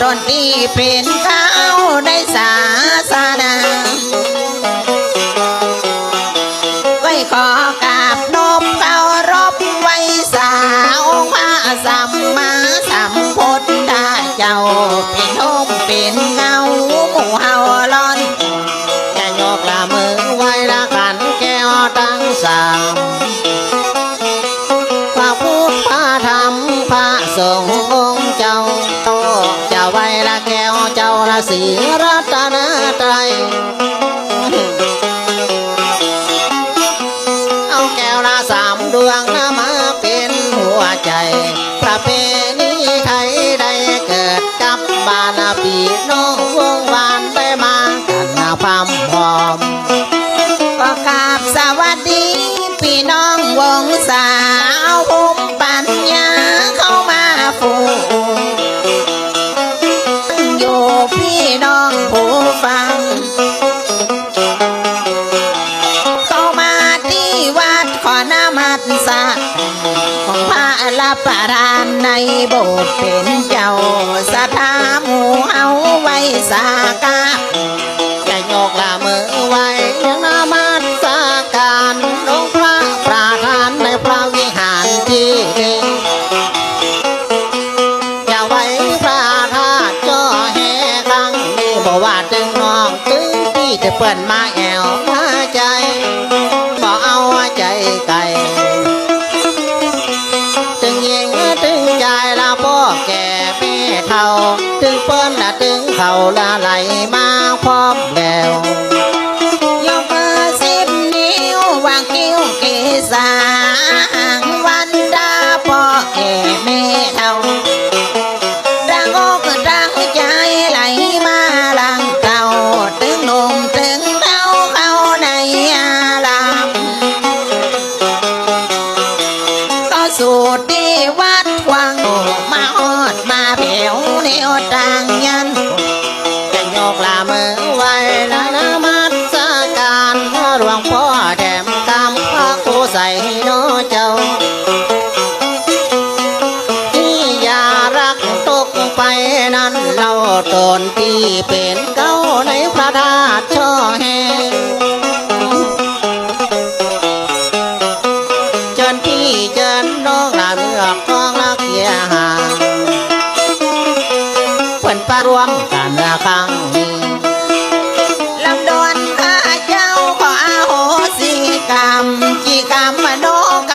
คนที่เป็นข้าวได้ศาสนาไว้ขอกราบนบเคารพไว้สาวพระสัมมาสัมพุทธเจ้าเป็นทมเป็นเงาหมู่เฮาลอนจะยกละมือไว้ละกันแก้วตั้งสาม งองค์เจ้าโตจะไว้ละแก้วเจ้าละสีรัตนตรัยเอาแก้วละสามดวงนะมาเป็นหัวใจ ประเพณีไทยได้เกิดกับบานปีน้องวงวานได้มากันนาพามพร้อมก็กราบสวัสดีพี่น้องวงสาำมัดสะของพระละปรานในโบสถ์เป็นเจ้าสถาหมู่เอาไว้สากาจะยกละมือไว้น้ำมัดสาการองพระประธานในพระวิหารที่นี้อย่าไว้พระธาตุจ่อแห่ครั้งนี้บอกว่าจึงน้องตึงที่จะเปิ่นมาแอวมา ถึงเปิ้นละถึงเขาละไหลมาพร้อมแล้วยกมือสิบนิ้ววางคิ้วเกษางวันดาพ่อแก่แม่เท่าดังอกดังใจไหลมาลังเก่าถึงหนุ่มถึงเท่าเข้าในอารามก็สูตรที่วัดวัง ยวเนียวต่างยันจะยกลามือไว้ละนามัสการระหลวงพ่อแถมกำพระครูใส่โนเจ้าที่ยารักตกไปนั้นเราตนที่เป็น รวมกันนะครับ